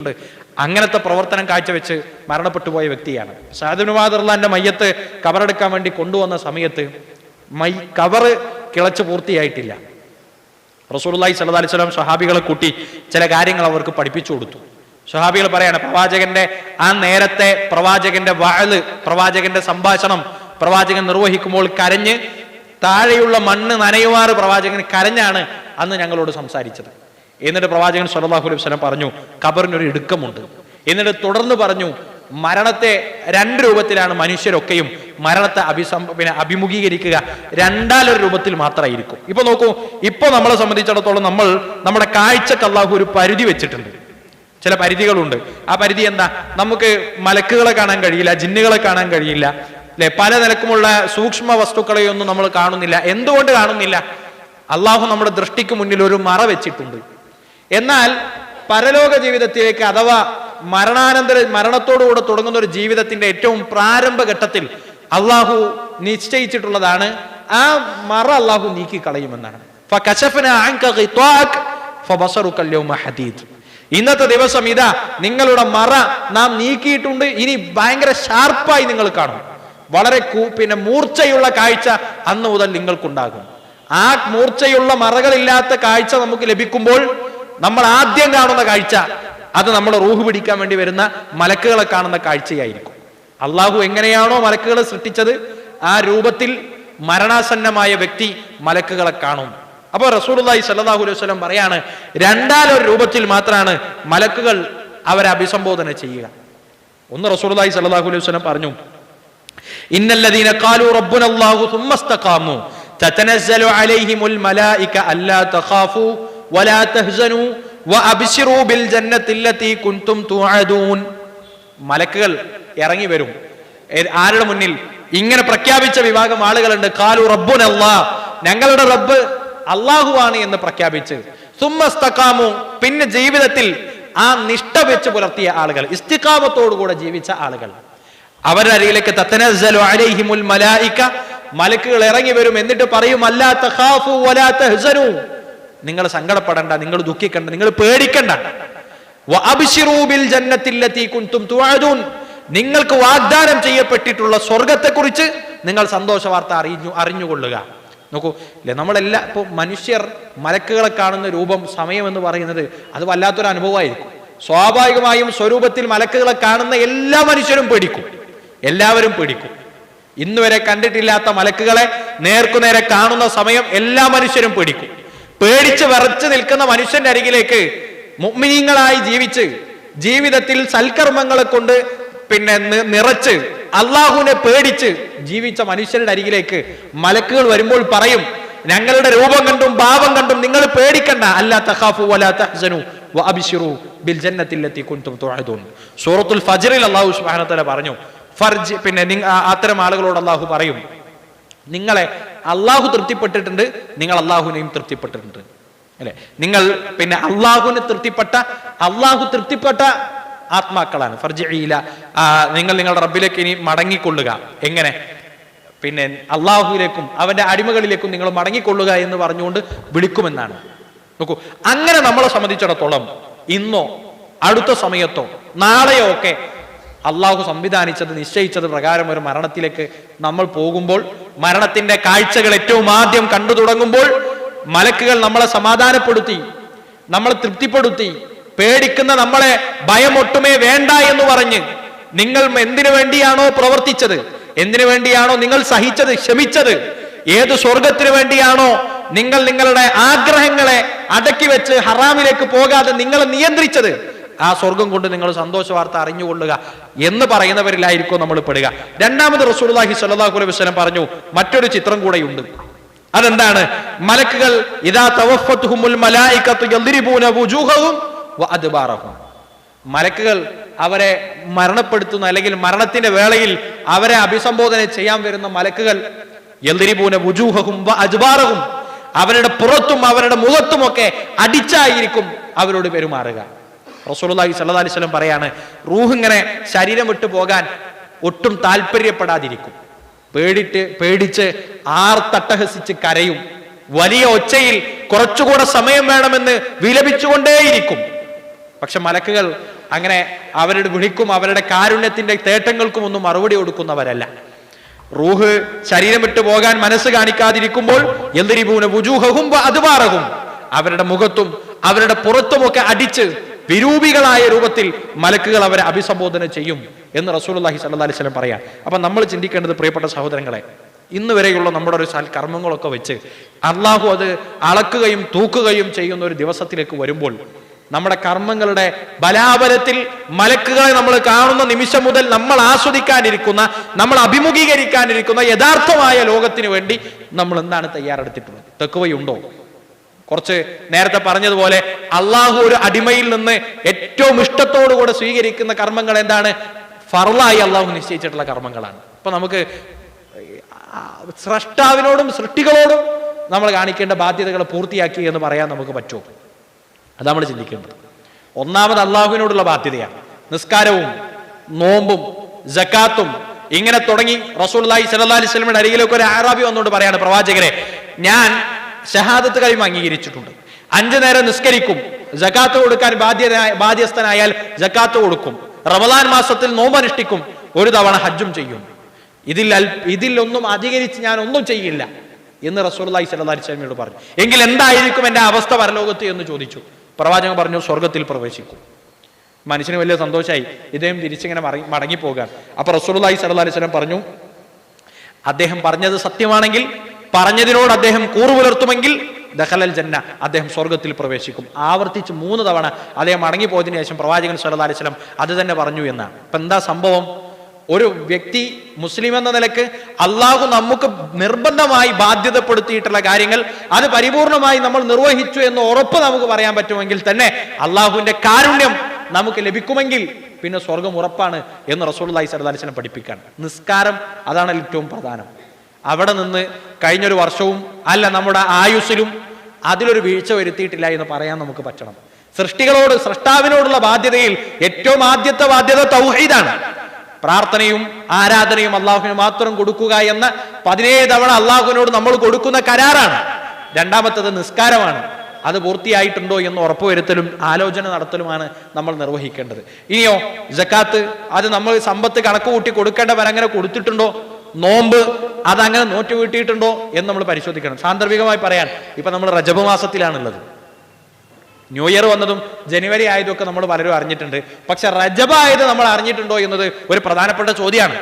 ഉണ്ട്. അങ്ങനത്തെ പ്രവർത്തനം കാഴ്ചവെച്ച് മരണപ്പെട്ടു പോയ വ്യക്തിയാണ്. ഷാദുനുമാദർലാന്റെ മയ്യത്ത് കവറെടുക്കാൻ വേണ്ടി കൊണ്ടുവന്ന സമയത്ത് മൈ കവറ് കിളച്ച് പൂർത്തിയായിട്ടില്ല. റസൂലുള്ളാഹി സ്വല്ലല്ലാഹി അലൈഹി വസല്ലം സ്വഹാബികളെ കൂട്ടി ചില കാര്യങ്ങൾ അവർക്ക് പഠിപ്പിച്ചു കൊടുത്തു. സ്വഹാബികൾ പറയാണ് പ്രവാചകന്റെ ആ നേരത്തെ പ്രവാചകന്റെ വാഴ് പ്രവാചകന്റെ സംഭാഷണം പ്രവാചകൻ നിർവഹിക്കുമ്പോൾ കരഞ്ഞ് താഴെയുള്ള മണ്ണ് നനയുമാറ് പ്രവാചകൻ കരഞ്ഞാണ് അന്ന് ഞങ്ങളോട് സംസാരിച്ചത്. എന്നിട്ട് പ്രവാചകൻ സല്ലല്ലാഹു അലൈഹി വസ്ലം പറഞ്ഞു ഖബറിനൊരു ഇടുക്കമുണ്ട്. എന്നിട്ട് തുടർന്ന് പറഞ്ഞു മരണത്തെ രണ്ട് രൂപത്തിലാണ് മനുഷ്യരൊക്കെയും മരണത്തെ അഭിസം പിന്നെ അഭിമുഖീകരിക്കുക. രണ്ടാലൊരു രൂപത്തിൽ മാത്രമായിരിക്കും. ഇപ്പൊ നോക്കൂ ഇപ്പൊ നമ്മളെ സംബന്ധിച്ചിടത്തോളം നമ്മൾ നമ്മുടെ കാഴ്ചക്ക് അള്ളാഹു ഒരു പരിധി വെച്ചിട്ടുണ്ട്. ചില പരിധികളുണ്ട്. ആ പരിധി എന്താ? നമുക്ക് മലക്കുകളെ കാണാൻ കഴിയില്ല ജിന്നുകളെ കാണാൻ കഴിയില്ല. അല്ലെ? പല നിലക്കുമുള്ള സൂക്ഷ്മ വസ്തുക്കളെയൊന്നും നമ്മൾ കാണുന്നില്ല. എന്തുകൊണ്ട് കാണുന്നില്ല? അള്ളാഹു നമ്മുടെ ദൃഷ്ടിക്ക് മുന്നിൽ ഒരു മറ വെച്ചിട്ടുണ്ട്. എന്നാൽ പരലോക ജീവിതത്തിലേക്ക് അഥവാ മരണാനന്തര മരണത്തോടുകൂടെ തുടങ്ങുന്ന ഒരു ജീവിതത്തിന്റെ ഏറ്റവും പ്രാരംഭഘട്ടത്തിൽ അള്ളാഹു നിശ്ചയിച്ചിട്ടുള്ളതാണ് ആ മറ അള്ളാഹു നീക്കി കളയുമെന്നാണ് ഇന്നത്തെ ദിവസം ഇതാ നിങ്ങളുടെ മറ നാം നീക്കിയിട്ടുണ്ട് ഇനി ഭയങ്കര ഷാർപ്പായി നിങ്ങൾ കാണും. വളരെ പിന്നെ മൂർച്ചയുള്ള കാഴ്ച അന്ന് മുതൽ നിങ്ങൾക്കുണ്ടാകും. ആ മൂർച്ചയുള്ള മറകളില്ലാത്ത കാഴ്ച നമുക്ക് ലഭിക്കുമ്പോൾ നമ്മൾ ആദ്യം കാണുന്ന കാഴ്ച അത് നമ്മൾ റൂഹ് പിടിക്കാൻ വേണ്ടി വരുന്ന മലക്കുകളെ കാണുന്ന കാഴ്ചയായിരിക്കും. അള്ളാഹു എങ്ങനെയാണോ മലക്കുകളെ സൃഷ്ടിച്ചത് ആ രൂപത്തിൽ മരണാസന്നമായ വ്യക്തി മലക്കുകളെ കാണും. അപ്പൊ റസൂലുള്ളാഹി സല്ലാഹു അലൈഹി വസല്ലം പറയാണ് രണ്ടാലൊരു രൂപത്തിൽ മാത്രമാണ് മലക്കുകൾ അവരെ അഭിസംബോധന ചെയ്യുക. ഒന്ന് റസൂലുള്ളാഹി സല്ലാഹു അലൈഹി വസല്ലം പറഞ്ഞു ഇന്നല്ലദീന തതനസ്സലു മലായിക അല്ലാ തഖാഫു മലക്കുകൾ ഇറങ്ങി വരും. ആരുടെ മുന്നിൽ? ഇങ്ങനെ പ്രഖ്യാപിച്ച വിഭാഗം ആളുകളുണ്ട്. കാലു റബ്ബുൻ അല്ലാ ഞങ്ങളുടെ റബ്ബ് അള്ളാഹുവാണ് എന്ന് പ്രഖ്യാപിച്ച്. സുമ്മസ്തക്കാമു പിന്നെ ജീവിതത്തിൽ ആ നിഷ്ഠ വെച്ച് പുലർത്തിയ ആളുകൾ. ഇസ്തിക്കാമത്തോടുകൂടെ ജീവിച്ച ആളുകൾ. അവരുടെ അരികിലേക്ക് തത്തനുൽ അലൈഹിമുൽ മലായിക. മലക്കുകൾ ഇറങ്ങി വരും. എന്നിട്ട് പറയും അല്ലാ വലാ തഹ്സനു. നിങ്ങൾ സങ്കടപ്പെടണ്ട നിങ്ങൾ ദുഃഖിക്കണ്ട നിങ്ങൾ പേടിക്കണ്ട. നിങ്ങൾക്ക് വാഗ്ദാനം ചെയ്യപ്പെട്ടിട്ടുള്ള സ്വർഗത്തെക്കുറിച്ച് നിങ്ങൾ സന്തോഷ വാർത്ത അറിഞ്ഞു അറിഞ്ഞുകൊള്ളുക. നോക്കൂ ഇല്ലേ നമ്മളെല്ലാ ഇപ്പോൾ മനുഷ്യർ മലക്കുകളെ കാണുന്ന രൂപം സമയം എന്ന് പറയുന്നത് അത് വല്ലാത്തൊരു അനുഭവമായിരിക്കും. സ്വാഭാവികമായും സ്വരൂപത്തിൽ മലക്കുകളെ കാണുന്ന എല്ലാ മനുഷ്യരും പേടിക്കും. എല്ലാവരും പേടിക്കും. ഇന്നുവരെ കണ്ടിട്ടില്ലാത്ത മലക്കുകളെ നേർക്കുനേരെ കാണുന്ന സമയം എല്ലാ മനുഷ്യരും പേടിക്കും. പേടിച്ച് വിറച്ച് നിൽക്കുന്ന മനുഷ്യന്റെ അരികിലേക്ക് മുഗ്മിനീങ്ങളായി ജീവിച്ച് ജീവിതത്തിൽ സൽക്കർമ്മങ്ങളെ കൊണ്ട് പിന്നെ നിറച്ച് അള്ളാഹുവിനെ പേടിച്ച് ജീവിച്ച മനുഷ്യരുടെ അരികിലേക്ക് മലക്കുകൾ വരുമ്പോൾ പറയും ഞങ്ങളുടെ രൂപം കണ്ടും ഭാവം കണ്ടും നിങ്ങൾ പേടിക്കണ്ട. അല്ലാ തഖാഫു വലാ ബിൽ കുൻതും തുഅദുൻ സൂറത്തുൽ ഫജ്റിൽ അല്ലാഹു പറഞ്ഞു ഫർജ് പിന്നെ അത്തരം ആളുകളോട് അള്ളാഹു പറയും നിങ്ങളെ അള്ളാഹു തൃപ്തിപ്പെട്ടിട്ടുണ്ട് നിങ്ങൾ അള്ളാഹുവിനെയും തൃപ്തിപ്പെട്ടിട്ടുണ്ട്. അല്ലെ? നിങ്ങൾ പിന്നെ അള്ളാഹുവിന് തൃപ്തിപ്പെട്ട അള്ളാഹു തൃപ്തിപ്പെട്ട ആത്മാക്കളാണ്. ഫർജിയില നിങ്ങൾ നിങ്ങളുടെ റബ്ബിലേക്ക് ഇനി മടങ്ങിക്കൊള്ളുക. എങ്ങനെ? പിന്നെ അള്ളാഹുവിലേക്കും അവന്റെ അടിമകളിലേക്കും നിങ്ങൾ മടങ്ങിക്കൊള്ളുക എന്ന് പറഞ്ഞുകൊണ്ട് വിളിക്കുമെന്നാണ്. നോക്കൂ അങ്ങനെ നമ്മളെ സംബന്ധിച്ചിടത്തോളം ഇന്നോ അടുത്ത സമയത്തോ നാളെയോ ഒക്കെ അള്ളാഹു സംവിധാനിച്ചത് നിശ്ചയിച്ചത് പ്രകാരം ഒരു മരണത്തിലേക്ക് നമ്മൾ പോകുമ്പോൾ മരണത്തിന്റെ കാഴ്ചകൾ ഏറ്റവും ആദ്യം കണ്ടു തുടങ്ങുമ്പോൾ മലക്കുകൾ നമ്മളെ സമാധാനപ്പെടുത്തി നമ്മളെ തൃപ്തിപ്പെടുത്തി പേടിക്കുന്ന നമ്മളെ ഭയം ഒട്ടുമേ വേണ്ട എന്ന് പറഞ്ഞ് നിങ്ങൾ എന്തിനു വേണ്ടിയാണോ പ്രവർത്തിച്ചത്? എന്തിനു വേണ്ടിയാണോ നിങ്ങൾ സഹിച്ചത് ക്ഷമിച്ചത്? ഏത് സ്വർഗത്തിനു വേണ്ടിയാണോ നിങ്ങൾ നിങ്ങളുടെ ആഗ്രഹങ്ങളെ അടക്കി വെച്ച് ഹറാമിലേക്ക് പോകാതെ നിങ്ങളെ നിയന്ത്രിച്ചത്? ആ സ്വർഗം കൊണ്ട് നിങ്ങൾ സന്തോഷ വാർത്ത അറിഞ്ഞുകൊള്ളുക എന്ന് പറയുന്നവരിലായിരിക്കും നമ്മൾ പെടുക. രണ്ടാമത് റസൂലുള്ളാഹി സ്വല്ലല്ലാഹു അലൈഹി വസല്ലം പറഞ്ഞു മറ്റൊരു ചിത്രം കൂടെയുണ്ട്. അതെന്താണ്? മലക്കുകൾ മലക്കുകൾ അവരെ മരണപ്പെടുത്തുന്ന അല്ലെങ്കിൽ മരണത്തിന്റെ വേളയിൽ അവരെ അഭിസംബോധന ചെയ്യാൻ വരുന്ന മലക്കുകൾ എന്തിരിപൂന വുജൂഹഹും വഅദ്ബാറഹും അവരുടെ പുറത്തും അവരുടെ മുഖത്തുമൊക്കെ അടിച്ചായിരിക്കും അവരോട് പെരുമാറുക. സ്വല്ലല്ലാഹി അലൈഹി വസല്ലം പറയാണ് റൂഹ് ഇങ്ങനെ ശരീരം വിട്ടു പോകാൻ ഒട്ടും താല്പര്യപ്പെടാതിരിക്കും. പേടിട്ട് പേടിച്ച് ആർത്തട്ടഹസിച്ച് കരയും. വലിയ ഒച്ചയിൽ കുറച്ചുകൂടെ സമയം വേണമെന്ന് വിലപിച്ചുകൊണ്ടേയിരിക്കും. പക്ഷെ മലക്കുകൾ അങ്ങനെ അവരുടെ വിളിക്കും അവരുടെ കാരുണ്യത്തിന്റെ തേട്ടങ്ങൾക്കും ഒന്നും മറുപടി കൊടുക്കുന്നവരല്ല. റൂഹ് ശരീരം വിട്ടു പോകാൻ മനസ്സ് കാണിക്കാതിരിക്കുമ്പോൾ എന്തിരിപൂന വുജൂഹവും അതുപാറകും അവരുടെ മുഖത്തും അവരുടെ പുറത്തുമൊക്കെ അടിച്ച് വിരൂപികളായ രൂപത്തിൽ മലക്കുകൾ അവരെ അഭിസംബോധന ചെയ്യും എന്ന് റസൂലുള്ളാഹി സ്വല്ലല്ലാഹി അലൈഹി വസല്ലം പറയാം. അപ്പൊ നമ്മൾ ചിന്തിക്കേണ്ടത് പ്രിയപ്പെട്ട സഹോദരങ്ങളെ ഇന്ന് വരെയുള്ള നമ്മുടെ ഒരു സാൽ കർമ്മങ്ങളൊക്കെ വെച്ച് അള്ളാഹു അത് അളക്കുകയും തൂക്കുകയും ചെയ്യുന്ന ഒരു ദിവസത്തിലേക്ക് വരുമ്പോൾ നമ്മുടെ കർമ്മങ്ങളുടെ ബലാബലത്തിൽ മലക്കുകളെ നമ്മൾ കാണുന്ന നിമിഷം മുതൽ നമ്മൾ ആസ്വദിക്കാനിരിക്കുന്ന നമ്മൾ അഭിമുഖീകരിക്കാനിരിക്കുന്ന യഥാർത്ഥമായ ലോകത്തിന് വേണ്ടി നമ്മൾ എന്താണ് തയ്യാറെടുത്തിട്ടുള്ളത്? തെക്കുവയുണ്ടോ? കുറച്ച് നേരത്തെ പറഞ്ഞതുപോലെ അള്ളാഹു ഒരു അടിമയിൽ നിന്ന് ഏറ്റവും ഇഷ്ടത്തോടുകൂടെ സ്വീകരിക്കുന്ന കർമ്മങ്ങൾ എന്താണ്? ഫർളായി അള്ളാഹു നിശ്ചയിച്ചിട്ടുള്ള കർമ്മങ്ങളാണ്. അപ്പൊ നമുക്ക് സ്രഷ്ടാവിനോടും സൃഷ്ടികളോടും നമ്മൾ കാണിക്കേണ്ട ബാധ്യതകൾ പൂർത്തിയാക്കി എന്ന് പറയാൻ നമുക്ക് പറ്റുമോ അത് നമ്മൾ ചിന്തിക്കേണ്ടത്. ഒന്നാമത് അള്ളാഹുവിനോടുള്ള ബാധ്യതയാണ്. നിസ്കാരവും നോമ്പും ജക്കാത്തും ഇങ്ങനെ തുടങ്ങി റസൂൽ അലൈഹി അലൈഹി സ്വലമിന്റെ അരികിലേക്ക് ഒരു ആറാബി വന്നുകൊണ്ട് പറയാണ് പ്രവാചകരെ ഞാൻ ഷഹാദത്ത് കഴിയുമ്പോൾ അംഗീകരിച്ചിട്ടുണ്ട്. അഞ്ചു നേരം നിസ്കരിക്കും ജക്കാത്ത് കൊടുക്കാൻ ബാധ്യത ബാധ്യസ്ഥനായാൽ ജക്കാത്ത് കൊടുക്കും. റമദാൻ മാസത്തിൽ നോമ്പനുഷ്ഠിക്കും ഒരു തവണ ഹജ്ജും ചെയ്യും. ഇതിൽ ഇതിലൊന്നും അധികരിച്ച് ഞാൻ ഒന്നും ചെയ്യില്ല എന്ന് അലൈഹി വസല്ലം പറഞ്ഞു. എങ്കിൽ എന്തായിരിക്കും എന്റെ അവസ്ഥ പരലോകത്ത് എന്ന് ചോദിച്ചു. പ്രവാചകൻ പറഞ്ഞു സ്വർഗത്തിൽ പ്രവേശിക്കും. മനുഷ്യന് വലിയ സന്തോഷമായി ഇദ്ദേഹം തിരിച്ചിങ്ങനെ മടങ്ങി മടങ്ങിപ്പോകാൻ. അപ്പൊ റസൂർലായി അലൈഹി സ്വലം പറഞ്ഞു അദ്ദേഹം പറഞ്ഞത് സത്യമാണെങ്കിൽ പറഞ്ഞതിനോട് അദ്ദേഹം കൂറുപുലർത്തുമെങ്കിൽ പുലർത്തുമെങ്കിൽ ദഖലൽ ജന്ന അദ്ദേഹം സ്വർഗത്തിൽ പ്രവേശിക്കും. ആവർത്തിച്ച് മൂന്ന് തവണ അദ്ദേഹം അടങ്ങിപ്പോയതിനു ശേഷം പ്രവാചകൻ സല്ലല്ലാഹു അലൈഹി വസല്ലം അത് തന്നെ പറഞ്ഞു എന്നാണ്. ഇപ്പൊ എന്താ സംഭവം? ഒരു വ്യക്തി മുസ്ലിം എന്ന നിലയ്ക്ക് അള്ളാഹു നമുക്ക് നിർബന്ധമായി ബാധ്യതപ്പെടുത്തിയിട്ടുള്ള കാര്യങ്ങൾ അത് പരിപൂർണമായി നമ്മൾ നിർവഹിച്ചു എന്ന് ഉറപ്പ് നമുക്ക് പറയാൻ പറ്റുമെങ്കിൽ തന്നെ അള്ളാഹുവിന്റെ കാരുണ്യം നമുക്ക് ലഭിക്കുമെങ്കിൽ പിന്നെ സ്വർഗം ഉറപ്പാണ് എന്ന് അള്ളഹി അലൈഹി വസല്ലം പഠിപ്പിക്കാണ് നിസ്കാരം അതാണ് ഏറ്റവും പ്രധാനം. അവിടെ നിന്ന് കഴിഞ്ഞൊരു വർഷവും അല്ല നമ്മുടെ ആയുസ്സിലും അതിലൊരു വീഴ്ച വരുത്തിയിട്ടില്ല എന്ന് പറയാൻ നമുക്ക് പറ്റണം. സൃഷ്ടികളോട് സൃഷ്ടാവിനോടുള്ള ബാധ്യതയിൽ ഏറ്റവും ആദ്യത്തെ ബാധ്യത തൗഹീദാണ്. പ്രാർത്ഥനയും ആരാധനയും അള്ളാഹുവിന് മാത്രം കൊടുക്കുക എന്ന പതിനേഴ് തവണ അള്ളാഹുവിനോട് നമ്മൾ കൊടുക്കുന്ന കരാറാണ്. രണ്ടാമത്തത് നിസ്കാരമാണ്. അത് പൂർത്തിയായിട്ടുണ്ടോ എന്ന് ഉറപ്പുവരുത്തലും ആലോചന നടത്തലുമാണ് നമ്മൾ നിർവഹിക്കേണ്ടത്. ഇനിയോ ജക്കാത്ത് അത് നമ്മൾ സമ്പത്ത് കണക്ക് കൂട്ടി കൊടുക്കേണ്ടവരങ്ങനെ കൊടുത്തിട്ടുണ്ടോ? നോമ്പ് അതങ്ങനെ നോറ്റ് വീട്ടിയിട്ടുണ്ടോ എന്ന് നമ്മൾ പരിശോധിക്കണം. സാന്ദർഭികമായി പറയാൻ ഇപ്പൊ നമ്മൾ റജബ് മാസത്തിലാണുള്ളത്. ന്യൂ ഇയർ വന്നതും ജനുവരി ആയതും ഒക്കെ നമ്മൾ പലരും അറിഞ്ഞിട്ടുണ്ട്. പക്ഷെ റജബ് ആയത് നമ്മൾ അറിഞ്ഞിട്ടുണ്ടോ എന്നത് ഒരു പ്രധാനപ്പെട്ട ചോദ്യമാണ്.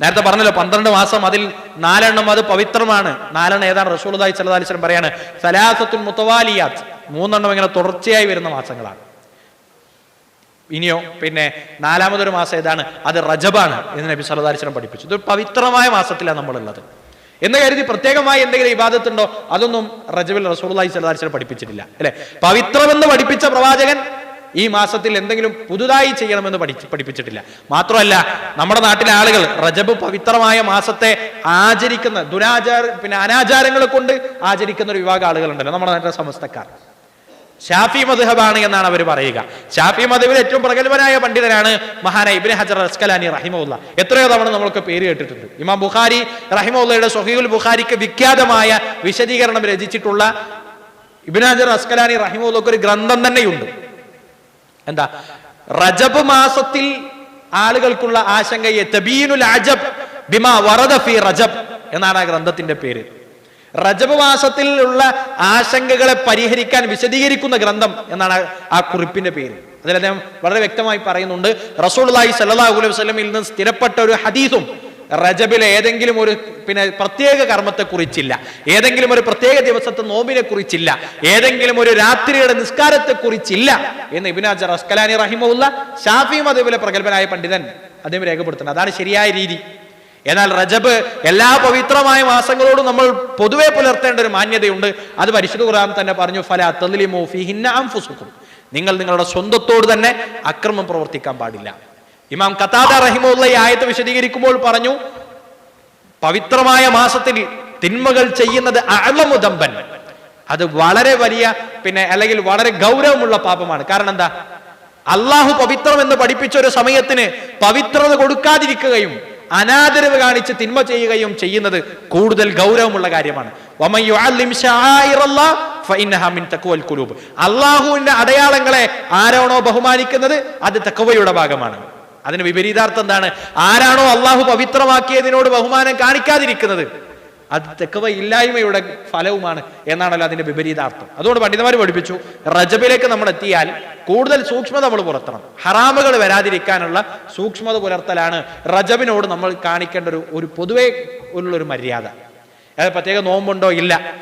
നേരത്തെ പറഞ്ഞല്ലോ പന്ത്രണ്ട് മാസം അതിൽ നാലെണ്ണം അത് പവിത്രമാണ്. നാലെണ്ണം ഏതാണ്? സ്വല്ലല്ലാഹി അലൈഹി പറയാണ് സലാസത്തുൽ മുത്തവാലിയാത്ത്. മൂന്നെണ്ണം ഇങ്ങനെ തുടർച്ചയായി വരുന്ന മാസങ്ങളാണ്. ഇനിയോ പിന്നെ നാലാമതൊരു മാസം ഏതാണ്? അത് റജബാണ് എന്ന് നബി വസല്ലം പഠിപ്പിച്ചു. ഇത് പവിത്രമായ മാസത്തിലാണ് നമ്മളുള്ളത്. എന്ന് കരുതി പ്രത്യേകമായി എന്തെങ്കിലും ഇബാദത്തുണ്ടോ? അതൊന്നും റജബിൽ അലൈഹി വസല്ലം പഠിപ്പിച്ചിട്ടില്ല. അല്ലെ? പവിത്രമെന്ന് പഠിപ്പിച്ച പ്രവാചകൻ ഈ മാസത്തിൽ എന്തെങ്കിലും പുതുതായി ചെയ്യണമെന്ന് പഠിച്ച് പഠിപ്പിച്ചിട്ടില്ല. മാത്രമല്ല നമ്മുടെ നാട്ടിലെ ആളുകൾ റജബ് പവിത്രമായ മാസത്തെ ആചരിക്കുന്ന ദുരാചാര പിന്നെ അനാചാരങ്ങളെ കൊണ്ട് ആചരിക്കുന്ന ഒരു വിഭാഗം ആളുകളുണ്ടല്ലോ. നമ്മുടെ നാട്ടിലെ സമസ്തക്കാർ. ഷാഫി മധുഹബാണ് എന്നാണ് അവർ പറയുക. ഷാഫി മധുബിൽ ഏറ്റവും പ്രഗത്ഭനായ പണ്ഡിതനാണ് മഹാന ഇബ്നു ഹജർ അസ്കലാനി റഹിമുല്ല എത്രയോ തവണ നമ്മൾക്ക് പേര് കേട്ടിട്ടുണ്ട്. ഇമാം ബുഖാരി റഹിമുല്ലയുടെ സൊഹീൽ ബുഖാരിക്ക് വിഖ്യാതമായ വിശദീകരണം രചിച്ചിട്ടുള്ള ഇബിൻ ഹജർ അസ്കലാനി റഹിമുല്ലക്ക് ഒരു ഗ്രന്ഥം തന്നെയുണ്ട്. എന്താ? റജബ് മാസത്തിൽ ആളുകൾക്കുള്ള ആശങ്കയെ തബീനുൽ അജബ് ബിമാ വറദ ഫി റജബ് എന്നാണ് ആ ഗ്രന്ഥത്തിന്റെ പേര്. റജബ് മാസത്തിലുള്ള ആശങ്കകളെ പരിഹരിക്കാൻ വിശദീകരിക്കുന്ന ഗ്രന്ഥം എന്നാണ് ആ- കുറിപ്പിന്റെ പേര്. അതിൽ അദ്ദേഹം വളരെ വ്യക്തമായി പറയുന്നുണ്ട് റസൂലുള്ളാഹി സ്വല്ലല്ലാഹു അലൈഹി വസല്ലമയിൽ നിന്ന് സ്ഥിരപ്പെട്ട ഒരു ഹദീസും റജബിലെ ഏതെങ്കിലും ഒരു പിന്നെ പ്രത്യേക കർമ്മത്തെ കുറിച്ചില്ല ഏതെങ്കിലും ഒരു പ്രത്യേക ദിവസത്തെ നോമ്പിനെ കുറിച്ചില്ല ഏതെങ്കിലും ഒരു രാത്രിയുടെ നിസ്കാരത്തെ കുറിച്ചില്ല എന്ന് ഇബിനാജ് അസ്കലാനി റഹിമുല്ല ഷാഫി മതബിലെ പ്രഗത്ഭനായ പണ്ഡിതൻ അദ്ദേഹം രേഖപ്പെടുത്തുന്നത് അതാണ് ശരിയായ രീതി. എന്നാൽ റജബ് എല്ലാ പവിത്രമായ മാസങ്ങളോടും നമ്മൾ പൊതുവെ പുലർത്തേണ്ട ഒരു മാന്യതയുണ്ട്. അത് പരിശുദ്ധ ഖുർആൻ തന്നെ പറഞ്ഞു ഫല തദ്ലിമു ഫീഹിന്ന നിങ്ങൾ നിങ്ങളുടെ സ്വന്തത്തോട് തന്നെ അക്രമം പ്രവർത്തിക്കാൻ പാടില്ല. ഇമാം കത്താദ റഹിമുള്ള ഈ ആയത്ത് വിശദീകരിക്കുമ്പോൾ പറഞ്ഞു പവിത്രമായ മാസത്തിൽ തിന്മകൾ ചെയ്യുന്നത് അളമുദമ്പൻ അത് വളരെ വലിയ പിന്നെ അല്ലെങ്കിൽ വളരെ ഗൗരവമുള്ള പാപമാണ്. കാരണം എന്താ? അള്ളാഹു പവിത്രം എന്ന് പഠിപ്പിച്ച ഒരു സമയത്തിന് പവിത്രത കൊടുക്കാതിരിക്കുകയും അനാദരവ് കാണിച്ച് തിന്മ ചെയ്യുകയും ചെയ്യുന്നത് കൂടുതൽ ഗൗരവമുള്ള കാര്യമാണ്. അള്ളാഹുവിന്റെ അടയാളങ്ങളെ ആരാണോ ബഹുമാനിക്കുന്നത്? അത് തക്കവയുടെ ഭാഗമാണ്. അതിന് വിപരീതാർത്ഥം എന്താണ്? ആരാണോ അള്ളാഹു പവിത്രമാക്കിയതിനോട് ബഹുമാനം കാണിക്കാതിരിക്കുന്നത്? അത് തെക്കവ ഇല്ലായ്മയുടെ ഫലവുമാണ് എന്നാണല്ലോ അതിന്റെ വിപരീതാർത്ഥം. അതുകൊണ്ട് പണ്ഡിതന്മാർ പഠിപ്പിച്ചു റജബിലേക്ക് നമ്മൾ എത്തിയാൽ കൂടുതൽ സൂക്ഷ്മത നമ്മൾ പുറത്തണം ഹറാമുകൾ വരാതിരിക്കാനുള്ള സൂക്ഷ്മത പുലർത്തലാണ് റജബിനോട് നമ്മൾ കാണിക്കേണ്ട ഒരു ഒരു പൊതുവേ ഉള്ളൊരു മര്യാദ. അത് പ്രത്യേക നോമ്പുണ്ടോ? ഇല്ല.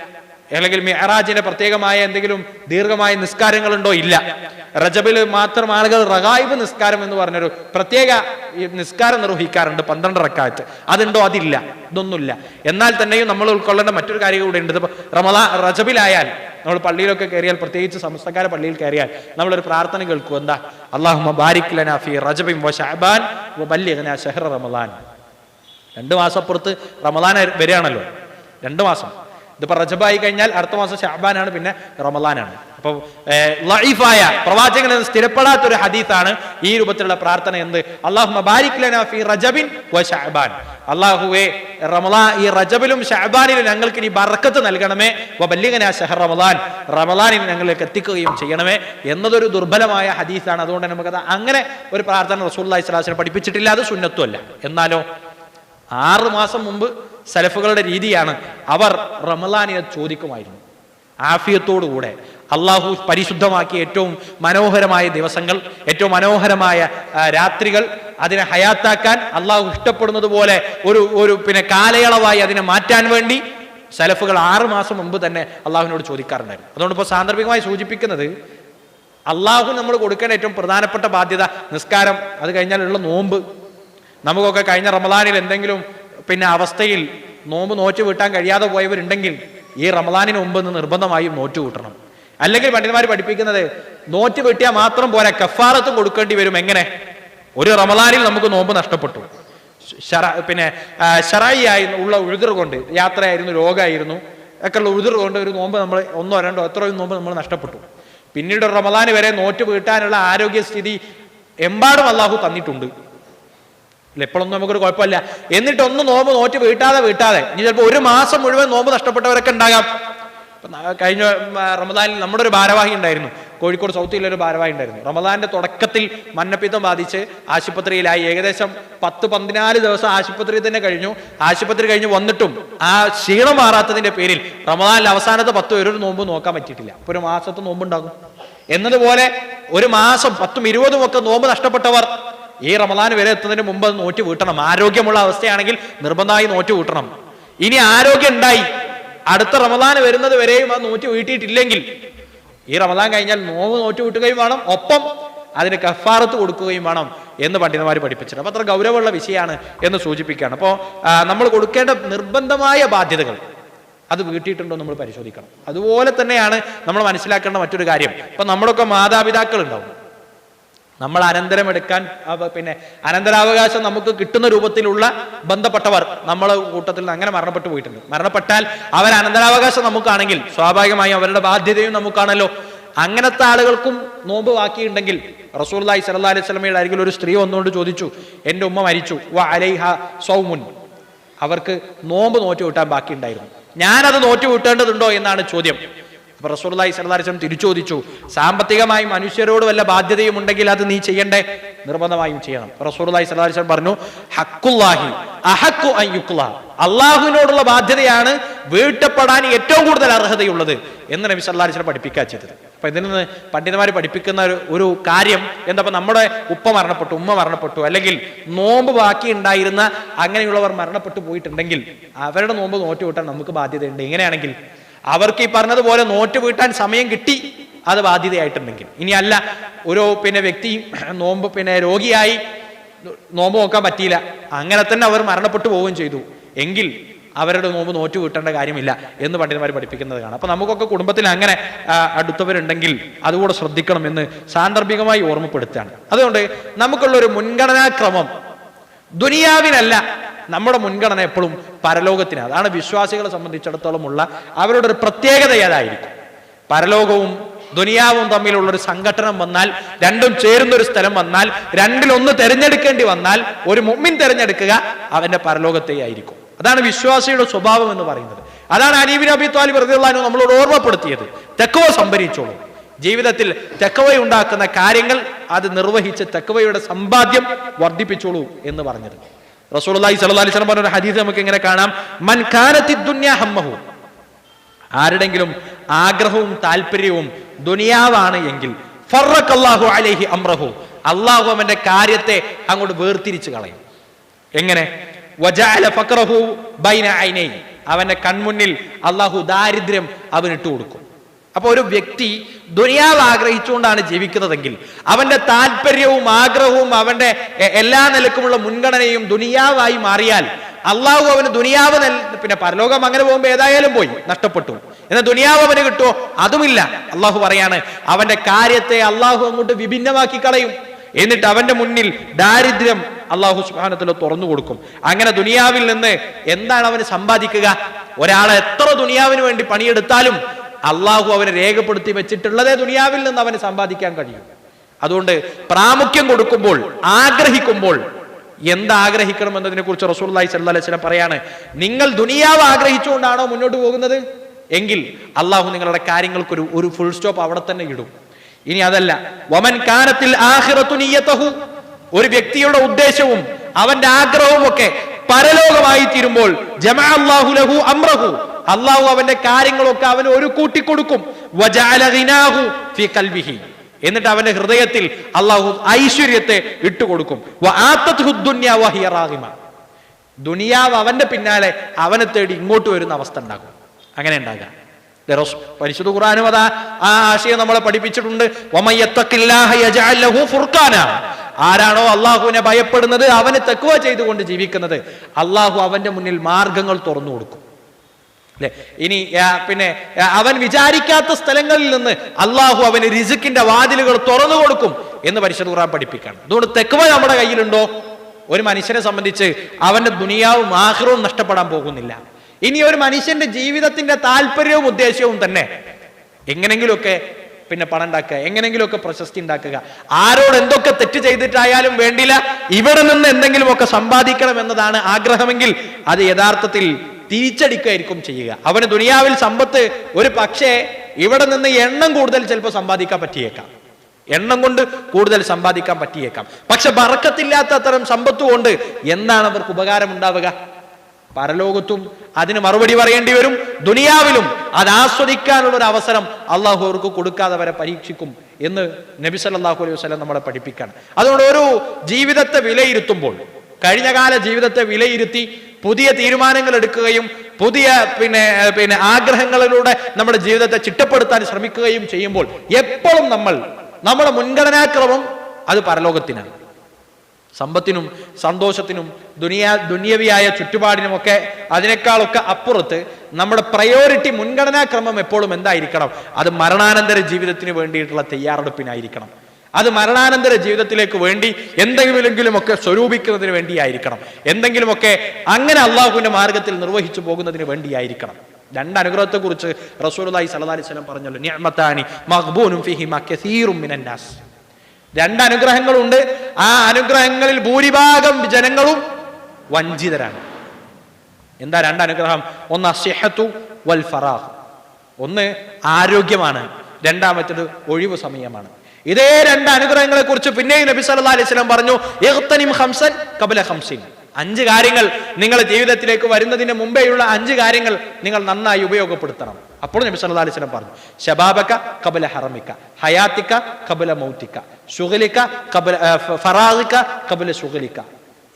അല്ലെങ്കിൽ മെഹറാജിന്റെ പ്രത്യേകമായ എന്തെങ്കിലും ദീർഘമായ നിസ്കാരങ്ങളുണ്ടോ? ഇല്ല. റജബിൽ മാത്രം ആളുകൾ റഗായിബ് നിസ്കാരം എന്ന് പറഞ്ഞൊരു പ്രത്യേക നിസ്കാരം നിർവഹിക്കാറുണ്ട് പന്ത്രണ്ട് റക്കാറ്റ് അതുണ്ടോ? അതില്ല. ഇതൊന്നുമില്ല. എന്നാൽ തന്നെയും നമ്മൾ ഉൾക്കൊള്ളേണ്ട മറ്റൊരു കാര്യം കൂടെ ഉണ്ട്. റമദാ റജബിലായാൽ നമ്മൾ പള്ളിയിലൊക്കെ കയറിയാൽ പ്രത്യേകിച്ച് സംസ്ഥക്കാര പള്ളിയിൽ കയറിയാൽ നമ്മളൊരു പ്രാർത്ഥന കേൾക്കും. എന്താ? അള്ളാഹുമ ബാരിക് ലനാ ഫി വ ശഅബാൻ വ ബല്ലിഗ്നാ ഷഹ്റ റമദാൻ രണ്ട് മാസം അപ്പുറത്ത് റമദാൻ വരികയാണല്ലോ. രണ്ട് മാസം. ഇതിപ്പോ റജബായി കഴിഞ്ഞാൽ അടുത്ത മാസം ഷാബാനാണ് പിന്നെ റമലാനാണ് അപ്പോൾ ലൈഫായ പ്രവാചകൻ സ്ഥിരപ്പെടാത്ത ഒരു ഹദീസാണ് ഈ രൂപത്തിലുള്ള പ്രാർത്ഥന എന്ത്? അള്ളാഹു ഫി റജബിൻ വ ഷഅബാൻ അള്ളാഹുവേ റമലാ ഈ റജബിലും ഷഅബാനിലും ഞങ്ങൾക്ക് ഇനി ബർക്കത്ത് നൽകണമേ. വ ബല്ലിഗനാ ഷഹർ റമലാൻ റമലാനിൽ ഞങ്ങളിലേക്ക് എത്തിക്കുകയും ചെയ്യണമേ. എന്നതൊരു ദുർബലമായ ഹദീസാണ്. അതുകൊണ്ട് നമുക്കത് അങ്ങനെ ഒരു പ്രാർത്ഥന റസൂൽ സ്വലാസിനെ പഠിപ്പിച്ചിട്ടില്ല. അത് സുന്നത്തുമല്ല എന്നാലോ ആറ് മാസം മുമ്പ് സലഫുകളുടെ രീതിയാണ് അവർ റമലാനിനെ ചോദിക്കുമായിരുന്നു. ആഫിയത്തോടുകൂടെ അള്ളാഹു പരിശുദ്ധമാക്കിയ ഏറ്റവും മനോഹരമായ ദിവസങ്ങൾ ഏറ്റവും മനോഹരമായ രാത്രികൾ അതിനെ ഹയാത്താക്കാൻ അള്ളാഹു ഇഷ്ടപ്പെടുന്നത് പോലെ ഒരു ഒരു പിന്നെ കാലയളവായി അതിനെ മാറ്റാൻ വേണ്ടി സലഫുകൾ ആറ് മാസം മുമ്പ് തന്നെ അള്ളാഹുവിനോട് ചോദിക്കാറുണ്ടായിരുന്നു. അതുകൊണ്ട് ഇപ്പോൾ സാന്ദർഭികമായി സൂചിപ്പിക്കുന്നത് അള്ളാഹു നമ്മൾ കൊടുക്കേണ്ട ഏറ്റവും പ്രധാനപ്പെട്ട ബാധ്യത നിസ്കാരം അത് കഴിഞ്ഞാലുള്ള നോമ്പ്. നമുക്കൊക്കെ കഴിഞ്ഞ റമദാനിൽ എന്തെങ്കിലും പിന്നെ അവസ്ഥയിൽ നോമ്പ് നോറ്റ് വീട്ടാൻ കഴിയാതെ പോയവരുണ്ടെങ്കിൽ ഈ റമദാനിന് മുമ്പ് നിന്ന് നിർബന്ധമായും നോറ്റ് കൂട്ടണം. അല്ലെങ്കിൽ പണ്ഡിതന്മാർ പഠിപ്പിക്കുന്നത് നോറ്റ് വെട്ടിയാൽ മാത്രം പോരാ കഫാറത്തും കൊടുക്കേണ്ടി വരും. എങ്ങനെ? ഒരു റമദാനിൽ നമുക്ക് നോമ്പ് നഷ്ടപ്പെട്ടു. പിന്നെ ഷറായി ഉള്ള ഉഴുതർ കൊണ്ട് യാത്രയായിരുന്നു രോഗമായിരുന്നു ഒക്കെ ഉള്ള ഉഴുതർ കൊണ്ട് ഒരു നോമ്പ് നമ്മൾ ഒന്നോ രണ്ടോ എത്രയോ നോമ്പ് നമ്മൾ നഷ്ടപ്പെട്ടു. പിന്നീട് റമദാൻ വരെ നോറ്റ് വീട്ടാനുള്ള ആരോഗ്യസ്ഥിതി എമ്പാടും അള്ളാഹു തന്നിട്ടുണ്ട്. ഇല്ല എപ്പോഴൊന്നും നമുക്കൊരു കുഴപ്പമില്ല. എന്നിട്ട് ഒന്ന് നോമ്പ് നോറ്റ് വീട്ടാതെ വീട്ടാതെ. ഇനി ചിലപ്പോൾ ഒരു മാസം മുഴുവൻ നോമ്പ് നഷ്ടപ്പെട്ടവരൊക്കെ ഉണ്ടാകാം. കഴിഞ്ഞ റമദാനിൽ നമ്മുടെ ഒരു ഭാരവാഹി ഉണ്ടായിരുന്നു. കോഴിക്കോട് സൗത്ത് ജില്ലയിൽ ഒരു ഭാരവാഹി ഉണ്ടായിരുന്നു. റമദാന്റെ തുടക്കത്തിൽ മഞ്ഞപ്പിത്തം ബാധിച്ച് ആശുപത്രിയിലായി. ഏകദേശം പത്ത് പതിനാല് ദിവസം ആശുപത്രിയിൽ തന്നെ കഴിഞ്ഞു. ആശുപത്രി കഴിഞ്ഞ് വന്നിട്ടും ആ ക്ഷീണം മാറാത്തതിന്റെ പേരിൽ റമദാനിൽ അവസാനത്തെ പത്ത് പേരൊരു നോമ്പ് നോക്കാൻ പറ്റിയിട്ടില്ല. അപ്പൊ ഒരു മാസത്തെ നോമ്പുണ്ടാകും. എന്നതുപോലെ ഒരു മാസം പത്തും ഇരുപതും ഒക്കെ നോമ്പ് നഷ്ടപ്പെട്ടവർ ഈ റമദാൻ വരെ എത്തുന്നതിന് മുമ്പ് നോറ്റ് വീട്ടണം. ആരോഗ്യമുള്ള അവസ്ഥയാണെങ്കിൽ നിർബന്ധമായി നോറ്റ് വീട്ടണം. ഇനി ആരോഗ്യം ഉണ്ടായി അടുത്ത റമദാൻ വരുന്നത് വരെയും അത് നോറ്റ് വീട്ടിയിട്ടില്ലെങ്കിൽ ഈ റമദാൻ കഴിഞ്ഞാൽ നോവ് നോറ്റ് വീട്ടുകയും വേണം. ഒപ്പം അതിന് കഫാറത്ത് കൊടുക്കുകയും വേണം എന്ന് പണ്ഡിതന്മാർ പഠിപ്പിച്ചിട്ടുണ്ട്. അപ്പൊ അത്ര ഗൗരവമുള്ള വിഷയമാണ് എന്ന് സൂചിപ്പിക്കുകയാണ്. അപ്പോൾ നമ്മൾ കൊടുക്കേണ്ട നിർബന്ധമായ ബാധ്യതകൾ അത് വീട്ടിയിട്ടുണ്ടോ നമ്മൾ പരിശോധിക്കണം. അതുപോലെ തന്നെയാണ് നമ്മൾ മനസ്സിലാക്കേണ്ട മറ്റൊരു കാര്യം. ഇപ്പൊ നമ്മളൊക്കെ മാതാപിതാക്കൾ ഉണ്ടാവും നമ്മൾ അനന്തരം എടുക്കാൻ പിന്നെ അനന്തരാവകാശം നമുക്ക് കിട്ടുന്ന രൂപത്തിലുള്ള ബന്ധപ്പെട്ടവർ നമ്മളെ കൂട്ടത്തിൽ നിന്ന് അങ്ങനെ മരണപ്പെട്ടു പോയിട്ടുണ്ട്. മരണപ്പെട്ടാൽ അവർ അനന്തരാവകാശം നമുക്കാണെങ്കിൽ സ്വാഭാവികമായും അവരുടെ ബാധ്യതയും നമുക്കാണല്ലോ. അങ്ങനത്തെ ആളുകൾക്കും നോമ്പ് ബാക്കിയുണ്ടെങ്കിൽ റസൂർലായി സല്ലാ അലൈഹി സ്വലമയുടെ അരികിൽ ഒരു സ്ത്രീ വന്നുകൊണ്ട് ചോദിച്ചു എന്റെ ഉമ്മ മരിച്ചു. വ സൗമുൻ. അവർക്ക് നോമ്പ് നോറ്റ് വീട്ടാൻ ബാക്കിയുണ്ടായിരുന്നു. ഞാനത് നോറ്റ് വീട്ടേണ്ടതുണ്ടോ എന്നാണ് ചോദ്യം. അപ്പൊ റസൂർലായി സല്ലാസ്ലം തിരിച്ചോദിച്ചു സാമ്പത്തികമായി മനുഷ്യരോട് വല്ല ബാധ്യതയും ഉണ്ടെങ്കിൽ അത് നീ ചെയ്യണ്ടേ? നിർബന്ധമായും ചെയ്യണം. റസൂർലായി സല്ലാസ്ലം പറഞ്ഞു ഹക്കുല്ലാഹി അഹക്കു അയ്യുക്കുള്ള അള്ളാഹുവിനോടുള്ള ബാധ്യതയാണ് വീട്ടപ്പെടാൻ ഏറ്റവും കൂടുതൽ അർഹതയുള്ളത് എന്ന് നബി സല്ലാരിച്ചനെ പഠിപ്പിക്കുക ചെയ്തത്. അപ്പൊ ഇതിൽ നിന്ന് പണ്ഡിതന്മാർ പഠിപ്പിക്കുന്ന ഒരു ഒരു കാര്യം എന്താ നമ്മുടെ ഉപ്പ മരണപ്പെട്ടു ഉമ്മ മരണപ്പെട്ടു അല്ലെങ്കിൽ നോമ്പ് ബാക്കി ഉണ്ടായിരുന്ന അങ്ങനെയുള്ളവർ മരണപ്പെട്ടു പോയിട്ടുണ്ടെങ്കിൽ അവരുടെ നോമ്പ് നോറ്റ് വീട്ടാൻ നമുക്ക് ബാധ്യതയുണ്ട്. എങ്ങനെയാണെങ്കിൽ അവർക്ക് ഈ പറഞ്ഞതുപോലെ നോറ്റ് വീട്ടാൻ സമയം കിട്ടി അത് ബാധ്യതയായിട്ടുണ്ടെങ്കിൽ. ഇനി അല്ല ഒരു പിന്നെ വ്യക്തി നോമ്പ് പിന്നെ രോഗിയായി നോമ്പ് നോക്കാൻ പറ്റിയില്ല അങ്ങനെ തന്നെ അവർ മരണപ്പെട്ടു പോവുകയും ചെയ്തു. എങ്കിൽ അവരുടെ നോമ്പ് നോറ്റ് വീട്ടേണ്ട കാര്യമില്ല എന്ന് പണ്ഡിതന്മാർ പഠിപ്പിക്കുന്നത് കാണാം. അപ്പൊ നമുക്കൊക്കെ കുടുംബത്തിൽ അങ്ങനെ അടുത്തവരുണ്ടെങ്കിൽ അതുകൂടെ ശ്രദ്ധിക്കണം എന്ന് സാന്ദർഭികമായി ഓർമ്മപ്പെടുത്തുകയാണ്. അതുകൊണ്ട് നമുക്കുള്ള ഒരു മുൻഗണനാക്രമം ദുനിയാവിനല്ല. നമ്മുടെ മുൻഗണന എപ്പോഴും പരലോകത്തിന് അതാണ് വിശ്വാസികളെ സംബന്ധിച്ചിടത്തോളമുള്ള അവരുടെ ഒരു പ്രത്യേകത ഏതായിരിക്കും? പരലോകവും ദുനിയാവും തമ്മിലുള്ള ഒരു സംഘടനം വന്നാൽ രണ്ടും ചേരുന്ന ഒരു സ്ഥലം വന്നാൽ രണ്ടിലൊന്ന് തിരഞ്ഞെടുക്കേണ്ടി വന്നാൽ ഒരു മുമ്മിൻ തിരഞ്ഞെടുക്കുക അവന്റെ പരലോകത്തെ ആയിരിക്കും. അതാണ് വിശ്വാസിയുടെ സ്വഭാവം എന്ന് പറയുന്നത്. അതാണ് അനീബിൻ അബി താലിബ് അൻഹു നമ്മളോട് ഓർമ്മപ്പെടുത്തിയത്. തെക്കവ സംഭരിച്ചോളൂ. ജീവിതത്തിൽ തെക്കവ ഉണ്ടാക്കുന്ന കാര്യങ്ങൾ അത് നിർവഹിച്ച് തെക്കവയുടെ സമ്പാദ്യം വർദ്ധിപ്പിച്ചോളൂ എന്ന് പറഞ്ഞത്. സ്വല്ലല്ലാഹി അലൈഹി വസല്ലം പറഞ്ഞ ഹദീസ് നമുക്ക് ഇങ്ങനെ കാണാം. മൻ കാനത്തി ദുന്യാ ഹമ്മഹു. ആരുടെങ്കിലും ആഗ്രഹവും താല്പര്യവും ദുനിയാവാണ് എങ്കിൽ ഫറക്കല്ലാഹു അലൈഹി അമ്രഹു അള്ളാഹു അവന്റെ കാര്യത്തെ അങ്ങോട്ട് വേർതിരിച്ച് കളയും. എങ്ങനെ? അവന്റെ കൺമുന്നിൽ അള്ളാഹു ദാരിദ്ര്യം അവനിട്ട് കൊടുക്കും. അപ്പൊ ഒരു വ്യക്തി ദുനിയാവ് ആഗ്രഹിച്ചുകൊണ്ടാണ് ജീവിക്കുന്നതെങ്കിൽ അവന്റെ താല്പര്യവും ആഗ്രഹവും അവന്റെ എല്ലാ നിലക്കുമുള്ള മുൻഗണനയും ദുനിയാവായി മാറിയാൽ അള്ളാഹു അവന് ദുനിയാവ് നൽ പിന്നെ പരലോകം അങ്ങനെ പോകുമ്പോൾ ഏതായാലും പോയി നഷ്ടപ്പെട്ടു. എന്നാൽ ദുനിയാവ് അവന് കിട്ടുമോ അതുമില്ല. അള്ളാഹു പറയാണ് അവന്റെ കാര്യത്തെ അള്ളാഹു അങ്ങോട്ട് വിഭിന്നമാക്കി കളയും. എന്നിട്ട് അവന്റെ മുന്നിൽ ദാരിദ്ര്യം അള്ളാഹു സുബാനത്തിൽ തുറന്നു കൊടുക്കും. അങ്ങനെ ദുനിയാവിൽ നിന്ന് എന്താണ് അവന് സമ്പാദിക്കുക? ഒരാളെ എത്ര ദുനിയാവിന് വേണ്ടി പണിയെടുത്താലും അള്ളാഹു അവനെ രേഖപ്പെടുത്തി വെച്ചിട്ടുള്ളതേ ദുനിയാവിൽ നിന്ന് അവന് സമ്പാദിക്കാൻ കഴിയും. അതുകൊണ്ട് പ്രാമുഖ്യം കൊടുക്കുമ്പോൾ ആഗ്രഹിക്കുമ്പോൾ എന്താഗ്രഹിക്കണം എന്നതിനെ കുറിച്ച് റസൂർലായി സല്ലാസ്ലം പറയാണ്. നിങ്ങൾ ദുനിയാവ് ആഗ്രഹിച്ചുകൊണ്ടാണോ മുന്നോട്ട് പോകുന്നത്? എങ്കിൽ അള്ളാഹു നിങ്ങളുടെ കാര്യങ്ങൾക്കൊരു ഒരു ഫുൾ സ്റ്റോപ്പ് അവിടെ തന്നെ ഇടും. ഇനി അതല്ല. വമൻ കാനത്തിൽ ഒരു വ്യക്തിയുടെ ഉദ്ദേശവും അവന്റെ ആഗ്രഹവും ഒക്കെ പരലോകമായി തീരുമ്പോൾ ജമാ അല്ലാഹു ലഹു അംറഹു. അള്ളാഹു അവന്റെ കാര്യങ്ങളൊക്കെ അവന് ഒരു കൂട്ടിക്കൊടുക്കും. എന്നിട്ട് അവന്റെ ഹൃദയത്തിൽ അള്ളാഹു ഐശ്വര്യത്തെ ഇട്ടുകൊടുക്കും. ദുനിയാവ് അവന്റെ പിന്നാലെ അവനെ തേടി ഇങ്ങോട്ട് വരുന്ന അവസ്ഥ ഉണ്ടാകും. അങ്ങനെ ഉണ്ടാകാം. പരിശുദ്ധ ഖുറാനും അതാ ആ ആശയം നമ്മളെ പഠിപ്പിച്ചിട്ടുണ്ട്. ആരാണോ അള്ളാഹുവിനെ ഭയപ്പെടുന്നത് അവന് തെക്കുവ ചെയ്തുകൊണ്ട് ജീവിക്കുന്നത് അള്ളാഹു അവന്റെ മുന്നിൽ മാർഗങ്ങൾ തുറന്നു കൊടുക്കും. ഇനി പിന്നെ അവൻ വിചാരിക്കാത്ത സ്ഥലങ്ങളിൽ നിന്ന് അള്ളാഹു അവന് റിസുക്കിന്റെ വാതിലുകൾ തുറന്നു കൊടുക്കും എന്ന് പരിശുദ്ധ ഖുർആൻ പഠിപ്പിക്കണം അതുകൊണ്ട് തെക്കുവ നമ്മുടെ കയ്യിലുണ്ടോ? ഒരു മനുഷ്യനെ സംബന്ധിച്ച് അവന്റെ ദുനിയാവും ആഹ്റവും നഷ്ടപ്പെടാൻ പോകുന്നില്ല. ഇനി ഒരു മനുഷ്യന്റെ ജീവിതത്തിന്റെ താല്പര്യവും ഉദ്ദേശവും തന്നെ എങ്ങനെങ്കിലുമൊക്കെ പിന്നെ പണം ഉണ്ടാക്കുക എങ്ങനെങ്കിലുമൊക്കെ പ്രശസ്തി ഉണ്ടാക്കുക. ആരോട് എന്തൊക്കെ തെറ്റ് ചെയ്തിട്ടായാലും വേണ്ടില്ല. ഇവിടെ നിന്ന് എന്തെങ്കിലുമൊക്കെ സമ്പാദിക്കണം എന്നതാണ് ആഗ്രഹമെങ്കിൽ അത് യഥാർത്ഥത്തിൽ തിരിച്ചടിക്കുകയായിരിക്കും ചെയ്യുക. അവന് ദുനിയാവിൽ സമ്പത്ത് ഒരു പക്ഷേ ഇവിടെ നിന്ന് എണ്ണം കൂടുതൽ ചിലപ്പോൾ സമ്പാദിക്കാൻ പറ്റിയേക്കാം. എണ്ണം കൊണ്ട് കൂടുതൽ സമ്പാദിക്കാൻ പറ്റിയേക്കാം. പക്ഷെ ബറക്കത്തില്ലാത്ത അത്തരം സമ്പത്ത് കൊണ്ട് എന്താണ് അവർക്ക് ഉപകാരം ഉണ്ടാവുക പരലോകത്തും അതിന് മറുപടി പറയേണ്ടി വരും. ദുനിയാവിലും അത് ആസ്വദിക്കാനുള്ള ഒരു അവസരം അള്ളാഹു അവർക്ക് കൊടുക്കാതെ വരെ പരീക്ഷിക്കും എന്ന് നബി സല്ലാഹു അലൈഹി വസല്ലം നമ്മളെ പഠിപ്പിക്കാണ്. അതുകൊണ്ട് ഒരു ജീവിതത്തെ വിലയിരുത്തുമ്പോൾ കഴിഞ്ഞകാല ജീവിതത്തെ വിലയിരുത്തി പുതിയ തീരുമാനങ്ങൾ എടുക്കുകയും പുതിയ പിന്നെ പിന്നെ ആഗ്രഹങ്ങളിലൂടെ നമ്മുടെ ജീവിതത്തെ ചിട്ടപ്പെടുത്താൻ ശ്രമിക്കുകയും ചെയ്യുമ്പോൾ എപ്പോഴും നമ്മൾ നമ്മുടെ മുൻഗണനാക്രമം അത് പരലോകത്തിനാണ്. സമ്പത്തിനും സന്തോഷത്തിനും ദുനിയാ ദുനിയവിയായ ചുറ്റുപാടിനുമൊക്കെ അതിനേക്കാളൊക്കെ അപ്പുറത്ത് നമ്മുടെ പ്രയോറിറ്റി മുൻഗണനാക്രമം എപ്പോഴും എന്തായിരിക്കണം? അത് മരണാനന്തര ജീവിതത്തിന് വേണ്ടിയിട്ടുള്ള തയ്യാറെടുപ്പിനായിരിക്കണം. അത് മരണാനന്തര ജീവിതത്തിലേക്ക് വേണ്ടി എന്തെങ്കിലുമെങ്കിലുമൊക്കെ സ്വരൂപിക്കുന്നതിന് വേണ്ടിയായിരിക്കണം. എന്തെങ്കിലുമൊക്കെ അങ്ങനെ അള്ളാഹുവിന്റെ മാർഗത്തിൽ നിർവഹിച്ചു പോകുന്നതിന് വേണ്ടിയായിരിക്കണം. രണ്ട് അനുഗ്രഹത്തെക്കുറിച്ച് സ്വല്ലല്ലാഹി അലൈഹി വസല്ലം പറഞ്ഞല്ലോ. നിഅമത്താനി മഖ്ബൂനും ഫിഹി കസീറും രണ്ട് അനുഗ്രഹങ്ങളുണ്ട്. ആ അനുഗ്രഹങ്ങളിൽ ഭൂരിഭാഗം ജനങ്ങളും വഞ്ചിതരാണ്. എന്താ രണ്ട് അനുഗ്രഹം? ഒന്ന് അസിഹത്തു വൽ ഫറാഹ്. ഒന്ന് ആരോഗ്യമാണ്. രണ്ടാമത്തേത് ഒഴിവ് സമയമാണ്. ഇതേ രണ്ട് അനുഗ്രഹങ്ങളെ കുറിച്ച് പിന്നെയും നബി സല്ലല്ലാഹു അലൈഹി സ്വലം പറഞ്ഞു ഇഖ്തനിം ഖംസൻ ഖബല ഖംസിൻ. അഞ്ച് കാര്യങ്ങൾ നിങ്ങളുടെ ജീവിതത്തിലേക്ക് വരുന്നതിന് മുമ്പേയുള്ള അഞ്ച് കാര്യങ്ങൾ നിങ്ങൾ നന്നായി ഉപയോഗപ്പെടുത്തണം. അപ്പോൾ നബി സല്ലല്ലാഹു അലൈഹി വസല്ലം പറഞ്ഞു ശബാബക ഖബല ഹറമിക്ക ഹയാത്തിക്ക ഖബല മൗത്തിക്ക ശുഗലിക ഖബല ഫറാദിക്ക ഖബല ശുഗലിക